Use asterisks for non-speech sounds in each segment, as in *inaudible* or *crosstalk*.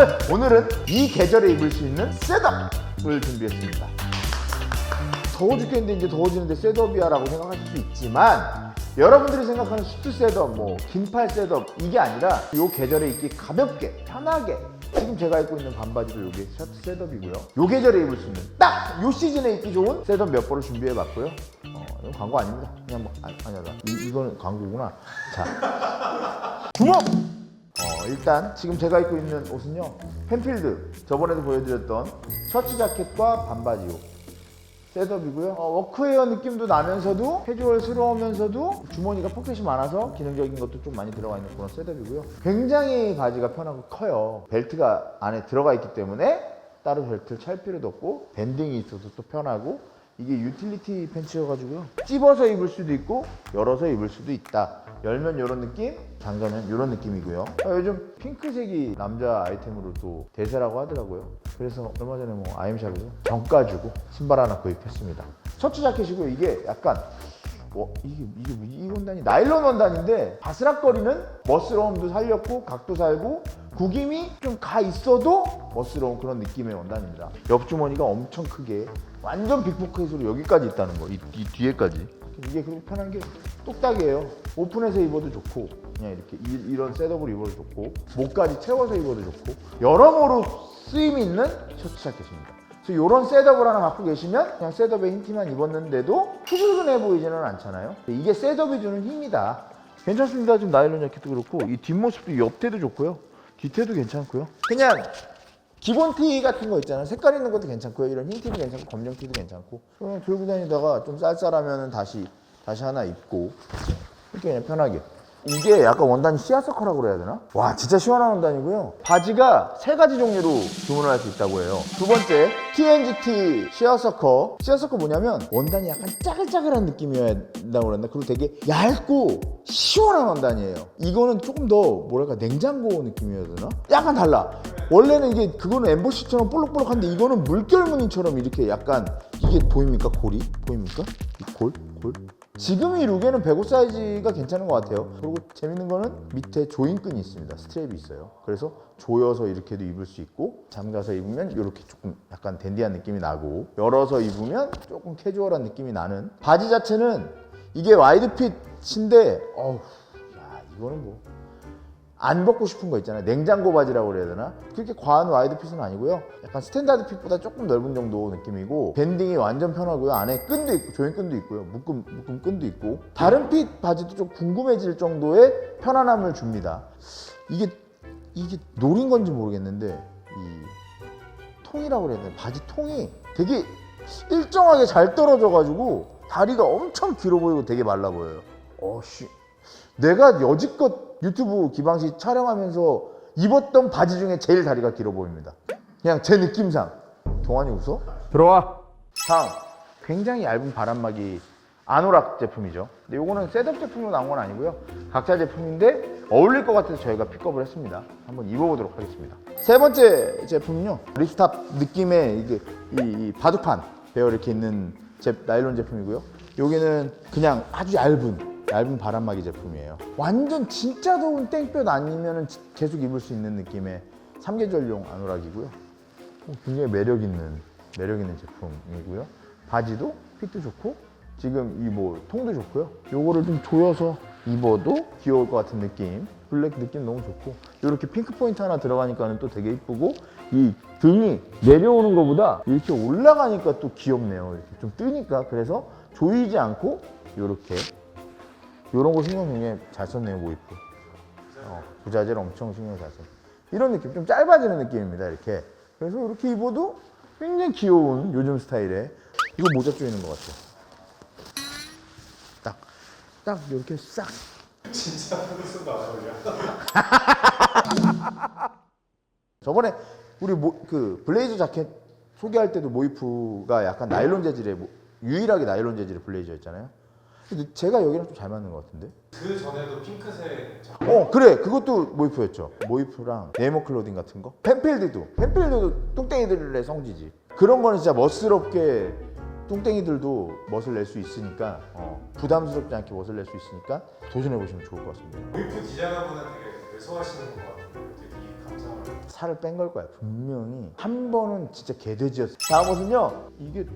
오늘 오늘은 이 계절에 입을 수 있는 셋업을 준비했습니다. 더워 죽겠는데 이제 더워지는데 셋업이야 라고 생각하실 수 있지만 여러분들이 생각하는 수트 셋업, 뭐 긴팔 셋업 이게 아니라 이 계절에 입기 가볍게 편하게 지금 제가 입고 있는 반바지도 이게 셔츠 셋업이고요. 이 계절에 입을 수 있는 딱 이 시즌에 입기 좋은 셋업 몇 벌을 준비해봤고요. 어, 이건 광고 아닙니다. 그냥 뭐 아니, 아니야 이, 이거는 광고구나. 자 *laughs* 주먹. 어, 일단 지금 제가 입고 있는 옷은요 펜필드 저번에도 보여드렸던 셔츠 자켓과 반바지요 셋업이고요. 어, 워크웨어 느낌도 나면서도 캐주얼스러우면서도 주머니가 포켓이 많아서 기능적인 것도 좀 많이 들어가 있는 그런 셋업이고요. 굉장히 바지가 편하고 커요. 벨트가 안에 들어가 있기 때문에 따로 벨트를 찰 필요도 없고 밴딩이 있어서 또 편하고 이게 유틸리티 팬츠여가지고요. 찝어서 입을 수도 있고 열어서 입을 수도 있다. 열면 이런 느낌 잠가면 이런 느낌이고요. 아, 요즘 핑크색이 남자 아이템으로 또 대세라고 하더라고요. 그래서 얼마 전에 뭐 아임샵에서 정가 주고 신발 하나 구입했습니다. 셔츠 자켓이고요. 이게 약간 뭐 이게 이게 이 원단이 나일론 원단인데 바스락거리는 멋스러움도 살렸고 각도 살고 구김이 좀 가 있어도 멋스러운 그런 느낌의 원단입니다. 옆 주머니가 엄청 크게 완전 빅포켓으로 여기까지 있다는 거, 이, 이 뒤에까지. 이게 그리고 편한 게 뚝딱이에요. 오픈해서 입어도 좋고 그냥 이렇게 이, 런 셋업으로 입어도 좋고 목까지 채워서 입어도 좋고 여러모로 쓰임이 있는 셔츠 자켓입니다. 그래서 이런 셋업을 하나 갖고 계시면 그냥 셋업에 흰 티만 입었는데도 푸슬근해 보이지는 않잖아요. 이게 셋업이 주는 힘이다. 괜찮습니다. 지금 나일론 자켓도 그렇고 이 뒷모습도 옆태도 좋고요. 뒤태도 괜찮고요. 그냥 기본 티 같은 거 있잖아요. 색깔 있는 것도 괜찮고요. 이런 흰 티도 괜찮고 검정 티도 괜찮고 그냥 들고 다니다가 좀 쌀쌀하면 다시 다시 하나 입고 이렇게 그냥 편하게. 이게 약간 원단이 시아서커라고 그래야 되나? 와 진짜 시원한 원단이고요 바지가 세 가지 종류로 주문을 할 수 있다고 해요 두 번째 TNGT 시아서커 시아서커 뭐냐면 원단이 약간 짜글짜글한 느낌이어야 된다고 그랬나? 그리고 되게 얇고 시원한 원단이에요 이거는 조금 더 뭐랄까 냉장고 느낌이어야 되나? 약간 달라 원래는 이게 그거는 엠보시처럼 볼록볼록한데 이거는 물결 무늬처럼 이렇게 약간 이게 보입니까? 골이? 보입니까? 이 골? 골? 지금 이 룩에는 105 사이즈가 괜찮은 것 같아요. 그리고 재밌는 거는 밑에 조인끈이 있습니다. 스트랩이 있어요. 그래서 조여서 이렇게도 입을 수 있고 잠가서 입으면 이렇게 조금 약간 댄디한 느낌이 나고 열어서 입으면 조금 캐주얼한 느낌이 나는 바지 자체는 이게 와이드 핏인데 어우 야 이거는 뭐 안 벗고 싶은 거 있잖아요. 냉장고 바지라고 그래야 되나? 그렇게 과한 와이드 핏은 아니고요. 약간 스탠다드 핏보다 조금 넓은 정도 느낌이고 밴딩이 완전 편하고요. 안에 끈도 있고 조인 끈도 있고요. 묶음 묶음 끈도 있고 다른 핏 바지도 좀 궁금해질 정도의 편안함을 줍니다. 이게 이게 노린 건지 모르겠는데 이 통이라고 그래야 되나? 바지 통이 되게 일정하게 잘 떨어져 가지고 다리가 엄청 길어 보이고 되게 말라 보여요. 어씨 내가 여지껏 유튜브 기방시 촬영하면서 입었던 바지 중에 제일 다리가 길어 보입니다. 그냥 제 느낌상. 동환이 웃어? 들어와. 다음. 굉장히 얇은 바람막이 아노락 제품이죠. 근데 요거는 셋업 제품으로 나온 건 아니고요. 각자 제품인데 어울릴 것 같아서 저희가 픽업을 했습니다. 한번 입어보도록 하겠습니다. 세 번째 제품은요. 리스탑 느낌의 이게 이, 이 바둑판 베어 이렇게 있는 제, 나일론 제품이고요. 여기는 그냥 아주 얇은 얇은 바람막이 제품이에요. 완전 진짜 더운 땡볕 아니면 계속 입을 수 있는 느낌의 삼계절용 아노락이고요. 어, 굉장히 매력 있는 매력 있는 제품이고요. 바지도 핏도 좋고 지금 이 뭐 통도 좋고요. 요거를 좀 조여서 입어도 귀여울 것 같은 느낌. 블랙 느낌 너무 좋고 이렇게 핑크 포인트 하나 들어가니까는 또 되게 이쁘고 이 등이 내려오는 것보다 이렇게 올라가니까 또 귀엽네요. 이렇게 좀 뜨니까 그래서 조이지 않고 이렇게 이런 거 신경 굉장히 잘 썼네요 모이프. 어, 부자재를 엄청 신경 잘 썼. 이런 느낌 좀 짧아지는 느낌입니다 이렇게. 그래서 이렇게 입어도 굉장히 귀여운 요즘 스타일의 이거 모자 조이는 것 같아요. 딱, 딱 이렇게 싹. 진짜 안 어울려. *laughs* 저번에 우리 모, 그 블레이저 자켓 소개할 때도 모이프가 약간 나일론 재질의 모- 유일하게 나일론 재질의 블레이저였잖아요. 근데 제가 여기랑 좀 잘 맞는 것 같은데. 그 전에도 핑크색 자- 어 그래! 그것도 모이프였죠. 모이프랑 네모 클로딩 같은 거? 펜필드도. 펜필드도 뚱땡이들의 성지지. 그런 거는 진짜 멋스럽게 뚱땡이들도 멋을 낼 수 있으니까 어, 부담스럽지 않게 멋을 낼 수 있으니까 도전해 보시면 좋을 것 같습니다. 모이프 디자이너분은 되게 왜소하시는 것 같은데 되게 감상을. 살을 뺀 걸 거야. 분명히 한 번은 진짜 개돼지였어. 다음 옷은요. 이게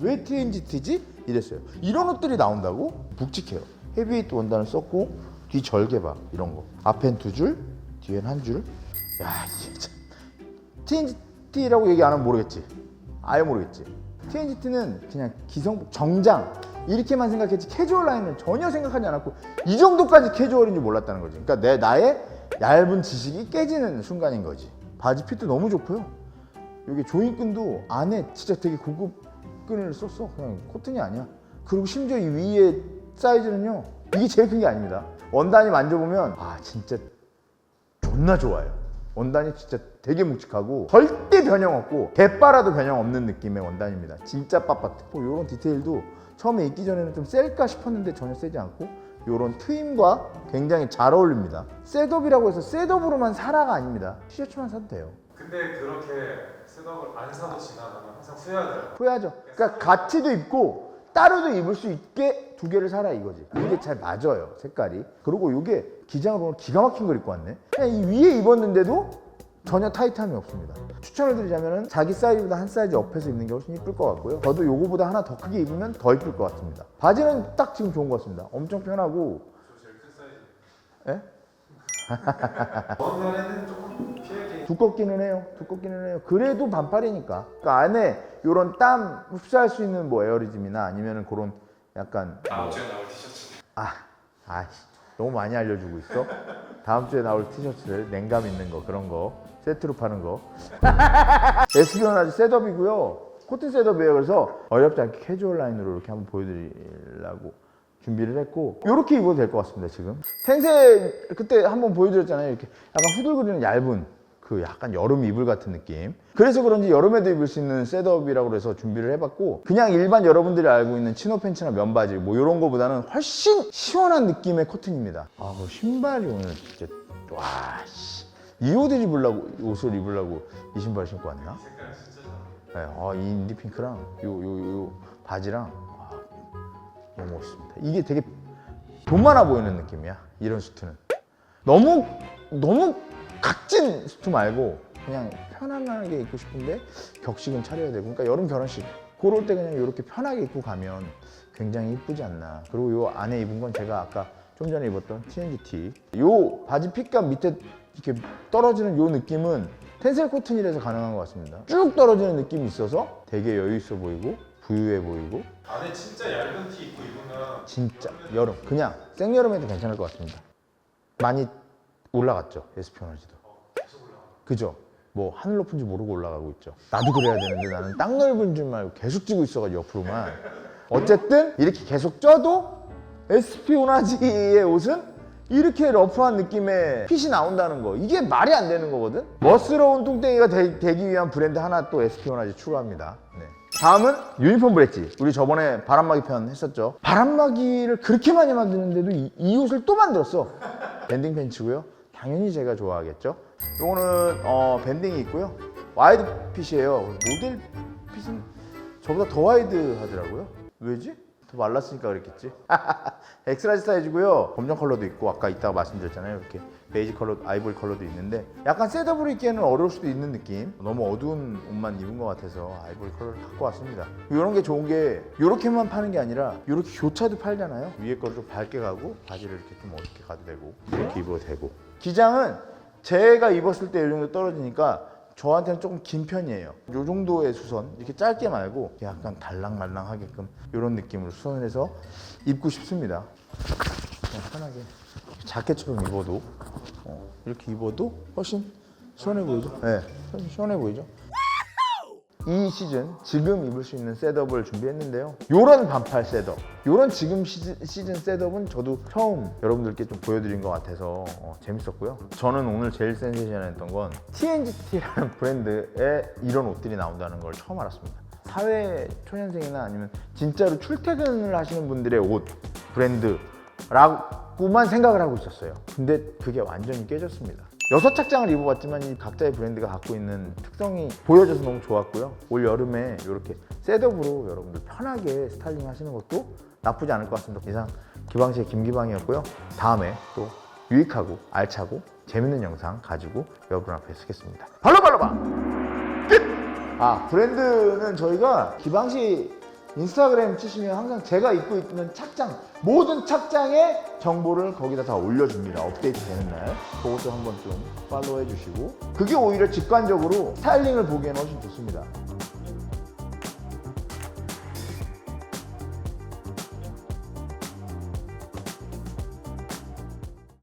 왜 TNGT지? 이랬어요. 이런 옷들이 나온다고? 묵직해요. 헤비웨이트 원단을 썼고 뒤 절개 봐 이런 거. 앞엔 두 줄 뒤엔 한 줄 야 이게 참. TNGT라고 얘기 안 하면 모르겠지. 아예 모르겠지. TNGT는 그냥 기성복 정장. 이렇게만 생각했지. 캐주얼 라인은 전혀 생각하지 않았고 이 정도까지 캐주얼인 줄 몰랐다는 거지. 그러니까 내 나의 얇은 지식이 깨지는 순간인 거지. 바지 핏도 너무 좋고요. 여기 조인끈도 안에 진짜 되게 고급 끈을 썼어 그냥 코튼이 아니야 그리고 심지어 이 위에 사이즈는요 이게 제일 큰 게 아닙니다 원단이 만져보면 아 진짜 존나 좋아요. 원단이 진짜 되게 묵직하고 절대 변형 없고 개빨아도 변형 없는 느낌의 원단입니다. 진짜 빳빳해. 뭐 이런 디테일도 처음에 입기 전에는 좀 셀까 싶었는데 전혀 세지 않고 이런 트임과 굉장히 잘 어울립니다. 셋업이라고 해서 셋업으로만 사라가 아닙니다. 티셔츠만 사도 돼요. 근데 그렇게 셋업을 안 사도 지나가면 항상 후회하더라고요. 후회하죠. 그러니까 같이도 입고 따로도 입을 수 있게 두 개를 사라 이거지. 이게 잘 맞아요 색깔이. 그리고 이게 기장을 보면 기가 막힌 걸 입고 왔네. 그냥 이 위에 입었는데도 전혀 타이트함이 없습니다. 추천을 드리자면 자기 사이즈보다 한 사이즈 업해서 입는 게 훨씬 이쁠 것 같고요. 저도 요거보다 하나 더 크게 입으면 더 이쁠 것 같습니다. 바지는 딱 지금 좋은 것 같습니다. 엄청 편하고 저 제일 큰 사이즈. 예? *laughs* 저번 날에는 조금 두껍기는 해요. 두껍기는 해요. 그래도 반팔이니까. 그 안에 이런 땀 흡수할 수 있는 뭐 에어리즘이나 아니면은 그런 약간 다음 주에 나올 티셔츠. 아, 아씨, 너무 많이 알려주고 있어. 다음 주에 나올 티셔츠를 냉감 있는 거 그런 거 세트로 파는 거. *laughs* 에스비온 아주 셋업이고요. 코튼 셋업이에요. 그래서 어렵지 않게 캐주얼 라인으로 이렇게 한번 보여드리려고 준비를 했고 이렇게 입어도 될 것 같습니다. 지금 생새 그때 한번 보여드렸잖아요. 이렇게 약간 후들거리는 얇은 그 약간 여름 이불 같은 느낌. 그래서 그런지 여름에도 입을 수 있는 셋업이라고 해서 준비를 해봤고 그냥 일반 여러분들이 알고 있는 치노 팬츠나 면바지 뭐 이런 거보다는 훨씬 시원한 느낌의 코튼입니다. 아, 그 신발이 오늘 진짜 와 씨. 이 옷을 입으려고 옷을 입으려고 이 신발 신고 왔나? 네, 아, 이 인디 핑크랑 요 요 요 바지랑 아, 너무 멋있습니다. 이게 되게 돈 많아 보이는 느낌이야. 이런 수트는 너무 너무 각진 수트 말고 그냥 편안하게 입고 싶은데 격식은 차려야 되고 그러니까 여름 결혼식 그럴 때 그냥 이렇게 편하게 입고 가면 굉장히 이쁘지 않나. 그리고 요 안에 입은 건 제가 아까 좀 전에 입었던 TNGT. 요 바지 핏감 밑에 이렇게 떨어지는 요 느낌은 텐셀 코튼이라서 가능한 것 같습니다. 쭉 떨어지는 느낌이 있어서 되게 여유 있어 보이고 부유해 보이고 안에 진짜 얇은 티 입고 입으면 진짜 여름 그냥 생여름에도 괜찮을 것 같습니다. 많이 올라갔죠 에스피오나지도. 그죠? 뭐 하늘 높은 줄 모르고 올라가고 있죠. 나도 그래야 되는데 나는 땅 넓은 줄 말고 계속 찌고 있어가지고 옆으로만. 어쨌든 이렇게 계속 쪄도 에스피오나지의 옷은 이렇게 러프한 느낌의 핏이 나온다는 거 이게 말이 안 되는 거거든. 멋스러운 뚱땡이가 되, 기 위한 브랜드 하나 또 에스피오나지 추가합니다. 네. 다음은 유니폼 브레지. 우리 저번에 바람막이 편 했었죠. 바람막이를 그렇게 많이 만드는데도 이, 이 옷을 또 만들었어. 밴딩 팬츠고요. 당연히 제가 좋아하겠죠. 요거는 어, 밴딩이 있고요. 와이드 핏이에요. 모델 핏은 저보다 더 와이드 하더라고요. 왜지? 더 말랐으니까 그랬겠지. *laughs* 엑스라지 사이즈고요. 검정 컬러도 있고 아까 이따가 말씀드렸잖아요. 이렇게 베이지 컬러, 아이보리 컬러도 있는데 약간 셋업으로 입기에는 어려울 수도 있는 느낌. 너무 어두운 옷만 입은 것 같아서 아이보리 컬러를 갖고 왔습니다. 이런 게 좋은 게 이렇게만 파는 게 아니라 이렇게 교차도 팔잖아요. 위에 거를 좀 밝게 가고 바지를 이렇게 좀 어둡게 가도 되고 이렇게 입어도 되고. 기장은 제가 입었을 때 이 정도 떨어지니까 저한테는 조금 긴 편이에요. 이 정도의 수선 이렇게 짧게 말고 약간 달랑말랑하게끔 이런 느낌으로 수선을 해서 입고 싶습니다. 그냥 편하게 자켓처럼 입어도 어, 이렇게 입어도 훨씬 시원해 보이죠? 네, 훨씬 시원해 보이죠? 이 시즌 지금 입을 수 있는 셋업을 준비했는데요. 요런 반팔 셋업, 요런 지금 시즌, 시즌 셋업은 저도 처음 여러분들께 좀 보여드린 것 같아서 어, 재밌었고요. 저는 오늘 제일 센세이션했던 건 TNGT라는 *laughs* 브랜드에 이런 옷들이 나온다는 걸 처음 알았습니다. 사회 초년생이나 아니면 진짜로 출퇴근을 하시는 분들의 옷 브랜드라고만 생각을 하고 있었어요. 근데 그게 완전히 깨졌습니다. 여섯 착장을 입어봤지만 이 각자의 브랜드가 갖고 있는 특성이 보여져서 너무 좋았고요. 올 여름에 이렇게 셋업으로 여러분들 편하게 스타일링 하시는 것도 나쁘지 않을 것 같습니다. 이상 기방시의 김기방이었고요. 다음에 또 유익하고 알차고 재밌는 영상 가지고 여러분 앞에 서겠습니다. 발로 발로 봐. 끝. 아 브랜드는 저희가 기방시 인스타그램 치시면 항상 제가 입고 있는 착장 모든 착장의 정보를 거기다 다 올려줍니다. 업데이트 되는 날 그것도 한번 좀 팔로우 해주시고 그게 오히려 직관적으로 스타일링을 보기에는 훨씬 좋습니다.